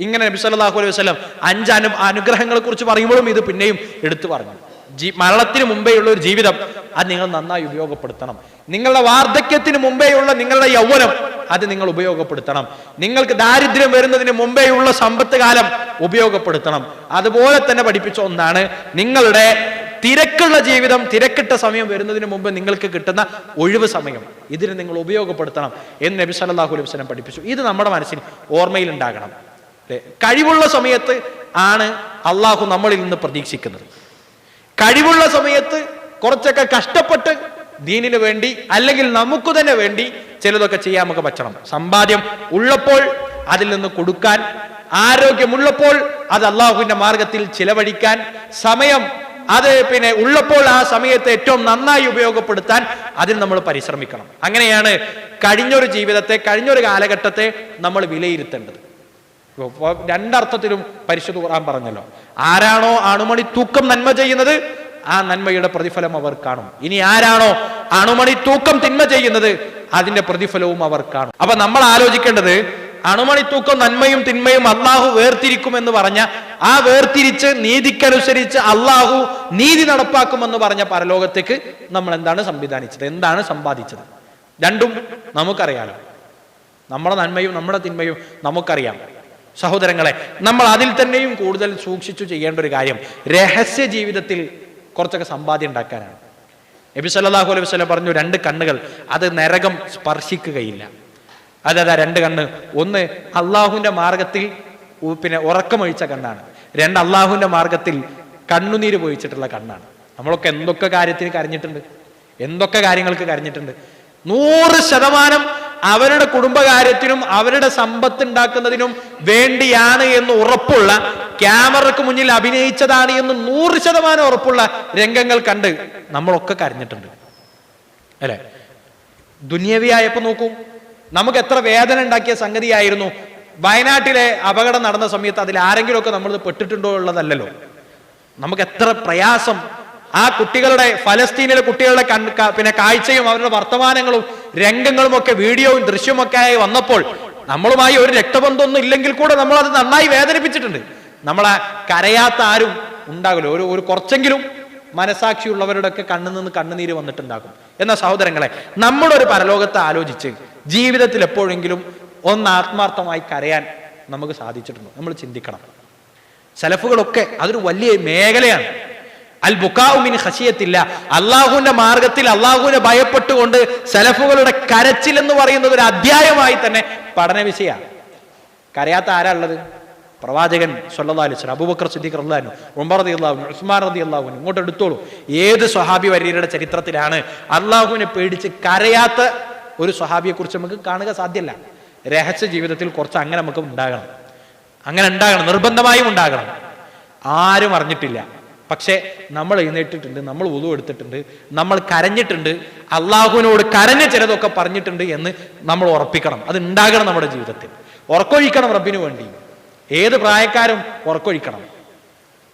ഇങ്ങനെ നബി സല്ലല്ലാഹു അലൈഹി വസല്ലം അഞ്ച് അനു അനുഗ്രഹങ്ങളെ കുറിച്ച് പറയുമ്പോഴും ഇത് പിന്നെയും എടുത്തു പറഞ്ഞു. ജീ മരണത്തിന് മുമ്പേയുള്ള ഒരു ജീവിതം അത് നിങ്ങൾ നന്നായി ഉപയോഗപ്പെടുത്തണം. നിങ്ങളുടെ വാർദ്ധക്യത്തിന് മുമ്പേയുള്ള നിങ്ങളുടെ യൗവനം അത് നിങ്ങൾ ഉപയോഗപ്പെടുത്തണം. നിങ്ങൾക്ക് ദാരിദ്ര്യം വരുന്നതിന് മുമ്പേയുള്ള സമ്പത്ത് കാലം ഉപയോഗപ്പെടുത്തണം. അതുപോലെ തന്നെ പഠിപ്പിച്ച ഒന്നാണ് നിങ്ങളുടെ തിരക്കുള്ള ജീവിതം തിരക്കിട്ട സമയം വരുന്നതിന് മുമ്പ് നിങ്ങൾക്ക് കിട്ടുന്ന ഒഴിവ് സമയം. ഇതിന് നിങ്ങൾ ഉപയോഗപ്പെടുത്തണം എന്ന് നബി സല്ലല്ലാഹു അലൈഹി വസല്ലം പഠിപ്പിച്ചു. ഇത് നമ്മുടെ മനസ്സിൽ ഓർമ്മയിൽ ഉണ്ടാകണം. കഴിവുള്ള സമയത്ത് ആണ് അള്ളാഹു നമ്മളിൽ നിന്ന് പ്രതീക്ഷിക്കുന്നത്. കഴിവുള്ള സമയത്ത് കുറച്ചൊക്കെ കഷ്ടപ്പെട്ട് ദീനിന് വേണ്ടി അല്ലെങ്കിൽ നമുക്ക് തന്നെ വേണ്ടി ചിലതൊക്കെ ചെയ്യാൻ നമുക്ക് പറ്റണം. സമ്പാദ്യം ഉള്ളപ്പോൾ അതിൽ നിന്ന് കൊടുക്കാൻ ആരോഗ്യമുള്ളപ്പോൾ അത് അള്ളാഹുവിന്റെ മാർഗത്തിൽ ചിലവഴിക്കാൻ സമയം അത് പിന്നെ ഉള്ളപ്പോൾ ആ സമയത്ത് ഏറ്റവും നന്നായി ഉപയോഗപ്പെടുത്താൻ അതിൽ നമ്മൾ പരിശ്രമിക്കണം. അങ്ങനെയാണ് കഴിഞ്ഞൊരു ജീവിതത്തെ കഴിഞ്ഞൊരു കാലഘട്ടത്തെ നമ്മൾ വിലയിരുത്തേണ്ടത്. രണ്ടർത്ഥത്തിലും പരിശുദ്ധ ഖുർആൻ പറഞ്ഞല്ലോ. ആരാണോ അണുമണി തൂക്കം നന്മ ചെയ്യുന്നത് ആ നന്മയുടെ പ്രതിഫലം അവർ കാണും. ഇനി ആരാണോ അണുമണി തൂക്കം തിന്മ ചെയ്യുന്നത് അതിന്റെ പ്രതിഫലവും അവർ കാണും. അപ്പൊ നമ്മൾ ആലോചിക്കേണ്ടത് അണുമണി തൂക്കം നന്മയും തിന്മയും അള്ളാഹു വേർതിരിക്കുമെന്ന് പറഞ്ഞ ആ വേർതിരിച്ച് നീതിക്കനുസരിച്ച് അള്ളാഹു നീതി നടപ്പാക്കുമെന്ന് പറഞ്ഞ പരലോകത്തേക്ക് നമ്മൾ എന്താണ് സംവിധാനിച്ചത്? എന്താണ് സമ്പാദിച്ചത്? രണ്ടും നമുക്കറിയാലോ. നമ്മുടെ നന്മയും നമ്മുടെ തിന്മയും നമുക്കറിയാം. സഹോദരങ്ങളെ നമ്മൾ അതിൽ തന്നെയും കൂടുതൽ സൂക്ഷിച്ചു ചെയ്യേണ്ട ഒരു കാര്യം രഹസ്യ ജീവിതത്തിൽ കുറച്ചൊക്കെ സമ്പാദ്യം ഉണ്ടാക്കാനാണ്. നബി സല്ലാഹു അലൈഹി വസല്ലം പറഞ്ഞു രണ്ട് കണ്ണുകൾ അത് നരകം സ്പർശിക്കുകയില്ല. അതാ രണ്ട് കണ്ണ് ഒന്ന് അള്ളാഹുവിന്റെ മാർഗത്തിൽ പിന്നെ ഉറക്കമൊഴിച്ച കണ്ണാണ്. രണ്ട് അള്ളാഹുവിന്റെ മാർഗത്തിൽ കണ്ണുനീര് പൊഴിച്ചിട്ടുള്ള കണ്ണാണ്. നമ്മളൊക്കെ എന്തൊക്കെ കാര്യത്തിന് കരഞ്ഞിട്ടുണ്ട്? എന്തൊക്കെ കാര്യങ്ങൾക്ക് കരഞ്ഞിട്ടുണ്ട്? നൂറ് ശതമാനം അവരുടെ കുടുംബകാര്യത്തിനും അവരുടെ സമ്പത്ത് ഉണ്ടാക്കുന്നതിനും വേണ്ടിയാണ് എന്ന് ഉറപ്പുള്ള ക്യാമറക്ക് മുന്നിൽ അഭിനയിച്ചതാണ് എന്ന് നൂറ് ശതമാനം ഉറപ്പുള്ള രംഗങ്ങൾ കണ്ട് നമ്മളൊക്കെ കരഞ്ഞിട്ടുണ്ട്. അല്ലെ? ദുന്യവിയായപ്പോ നോക്കൂ. നമുക്ക് എത്ര വേദന ഉണ്ടാക്കിയ സംഗതിയായിരുന്നു. വയനാട്ടിലെ അപകടം നടന്ന സമയത്ത് അതിൽ ആരെങ്കിലുമൊക്കെ നമ്മൾ പെട്ടിട്ടുണ്ടോ ഉള്ളതല്ലല്ലോ. നമുക്ക് എത്ര പ്രയാസം ആ കുട്ടികളുടെ ഫലസ്തീനിലെ കുട്ടികളുടെ പിന്നെ കാഴ്ചയും അവരുടെ വർത്തമാനങ്ങളും രംഗങ്ങളും ഒക്കെ വീഡിയോയും ദൃശ്യമൊക്കെ ആയി വന്നപ്പോൾ നമ്മളുമായി ഒരു രക്തബന്ധമൊന്നും ഇല്ലെങ്കിൽ കൂടെ നമ്മൾ അത് നന്നായി വേദനിപ്പിച്ചിട്ടുണ്ട്. നമ്മളെ കരയാത്ത ആരും ഉണ്ടാകില്ല. ഒരു ഒരു കുറച്ചെങ്കിലും മനസാക്ഷിയുള്ളവരുടെ ഒക്കെ കണ്ണിൽ നിന്ന് കണ്ണുനീര് വന്നിട്ടുണ്ടാകും. എന്ന സഹോദരങ്ങളെ നമ്മുടെ ഒരു പരലോകത്തെ ആലോചിച്ച് ജീവിതത്തിൽ എപ്പോഴെങ്കിലും ഒന്ന് ആത്മാർത്ഥമായി കരയാൻ നമുക്ക് സാധിച്ചിട്ടുണ്ട്? നമ്മൾ ചിന്തിക്കണം. സെലഫുകളൊക്കെ അതൊരു വലിയ മേഖലയാണ്. അൽ ബുക്കാവുമിന് ഹസിയത്തില്ല അള്ളാഹുവിന്റെ മാർഗത്തിൽ അള്ളാഹുവിനെ ഭയപ്പെട്ടുകൊണ്ട് സലഫുകളുടെ കരച്ചിൽ എന്ന് പറയുന്നത് ഒരു അധ്യായമായി തന്നെ പഠന വിഷയമാണ് കരയാത്ത ആരാ ഉള്ളത്? പ്രവാചകൻ സൊല്ലാലു അലൈഹി വസല്ലം അബൂബക്കർ സിദ്ദീഖ് റളിയല്ലാഹു ഉമർ റതി അൻഹു ഉസ്മാൻ റതി അൻഹു ഇങ്ങോട്ട് എടുത്തോളൂ. ഏത് സ്വഹാബി വര്യരുടെ ചരിത്രത്തിലാണ് അള്ളാഹുവിനെ പേടിച്ച് കരയാത്ത ഒരു സ്വഹാബിയെ കുറിച്ച് നമുക്ക് കാണുക സാധ്യമല്ല രഹസ്യ ജീവിതത്തിൽ കുറച്ച് അങ്ങനെ നമുക്ക് ഉണ്ടാകണം. അങ്ങനെ ഉണ്ടാകണം നിർബന്ധമായും ഉണ്ടാകണം. ആരും അറിഞ്ഞിട്ടില്ല. പക്ഷേ നമ്മൾ എഴുന്നേറ്റിട്ടുണ്ട് നമ്മൾ ഉതു എടുത്തിട്ടുണ്ട് നമ്മൾ കരഞ്ഞിട്ടുണ്ട് അള്ളാഹുവിനോട് കരഞ്ഞ് ചിലതൊക്കെ പറഞ്ഞിട്ടുണ്ട് എന്ന് നമ്മൾ ഉറപ്പിക്കണം. അത് ഉണ്ടാകണം നമ്മുടെ ജീവിതത്തിൽ. ഉറക്കൊഴിക്കണം റബ്ബിനു വേണ്ടി. ഏത് പ്രായക്കാരും ഉറക്കൊഴിക്കണം.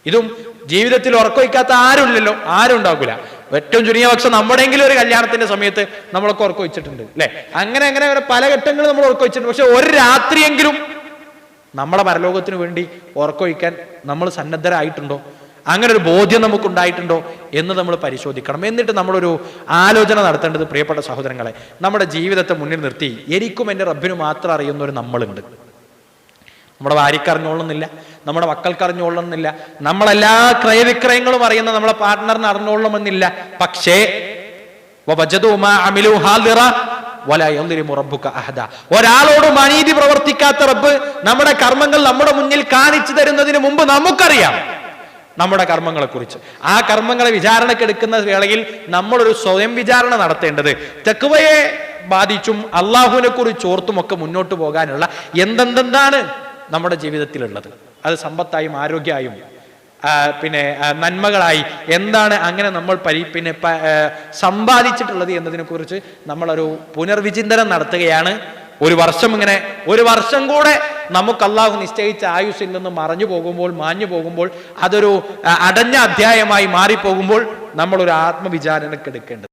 ഇതും ജീവിതത്തിൽ ഉറക്കൊഴിക്കാത്ത ആരുമില്ലല്ലോ ആരും ഉണ്ടാകില്ല ഏറ്റവും ചുരുങ്ങിയ പക്ഷം നമ്മുടെയെങ്കിലും ഒരു കല്യാണത്തിന്റെ സമയത്ത് നമ്മളൊക്കെ ഉറക്കൊഴിച്ചിട്ടുണ്ട് അല്ലെ? അങ്ങനെ അങ്ങനെ പല ഘട്ടങ്ങളും നമ്മൾ ഉറക്കൊഴിച്ചിട്ടുണ്ട്. പക്ഷെ ഒരു രാത്രിയെങ്കിലും നമ്മുടെ പരലോകത്തിന് വേണ്ടി ഉറക്കൊഴിക്കാൻ നമ്മൾ സന്നദ്ധരായിട്ടുണ്ടോ? അങ്ങനെ ഒരു ബോധ്യം നമുക്കുണ്ടായിട്ടുണ്ടോ എന്ന് നമ്മൾ പരിശോധിക്കണം. എന്നിട്ട് നമ്മളൊരു ആലോചന നടത്തേണ്ടത് പ്രിയപ്പെട്ട സഹോദരങ്ങളെ നമ്മുടെ ജീവിതത്തെ മുന്നിൽ നിർത്തി. എനിക്കും എന്റെ റബ്ബിനും മാത്രം അറിയുന്ന ഒരു നമ്മളുണ്ട്. നമ്മുടെ ഭാര്യക്കറിഞ്ഞോളുന്നില്ല നമ്മുടെ മക്കൾക്ക് അറിഞ്ഞോളണമെന്നില്ല നമ്മളെല്ലാ ക്രയവിക്രയങ്ങളും അറിയുന്ന നമ്മളെ പാർട്ട്ണറിന് അറിഞ്ഞോളണമെന്നില്ല. പക്ഷേ. ഒരാളോടും അനീതി പ്രവർത്തിക്കാത്ത റബ്ബ് നമ്മുടെ കർമ്മങ്ങൾ നമ്മുടെ മുന്നിൽ കാണിച്ചു തരുന്നതിന് മുമ്പ് നമുക്കറിയാം. നമ്മുടെ കർമ്മങ്ങളെക്കുറിച്ച്. ആ കർമ്മങ്ങളെ വിചാരണക്കെടുക്കുന്ന വേളയിൽ നമ്മളൊരു സ്വയം വിചാരണ നടത്തേണ്ടത്. തെക്കുവയെ ബാധിച്ചും അള്ളാഹുവിനെ കുറിച്ച് ഓർത്തുമൊക്കെ മുന്നോട്ട് പോകാനുള്ള എന്തെന്തെന്താണ് നമ്മുടെ ജീവിതത്തിലുള്ളത്. അത് സമ്പത്തായും ആരോഗ്യമായും പിന്നെ നന്മകളായി എന്താണ് അങ്ങനെ നമ്മൾ പരി പിന്നെ സമ്പാദിച്ചിട്ടുള്ളത് എന്നതിനെ കുറിച്ച് നമ്മളൊരു പുനർവിചിന്തനം നടത്തുകയാണ്. ഒരു വർഷം ഇങ്ങനെ ഒരു വർഷം കൂടെ നമുക്ക് അള്ളാഹു നിശ്ചയിച്ച ആയുസ്സിൽ നിന്ന് മറഞ്ഞു പോകുമ്പോൾ മാഞ്ഞു പോകുമ്പോൾ അതൊരു അടഞ്ഞ അധ്യായമായി മാറിപ്പോകുമ്പോൾ നമ്മളൊരു ആത്മവിചാരണക്കെടുക്കേണ്ടത്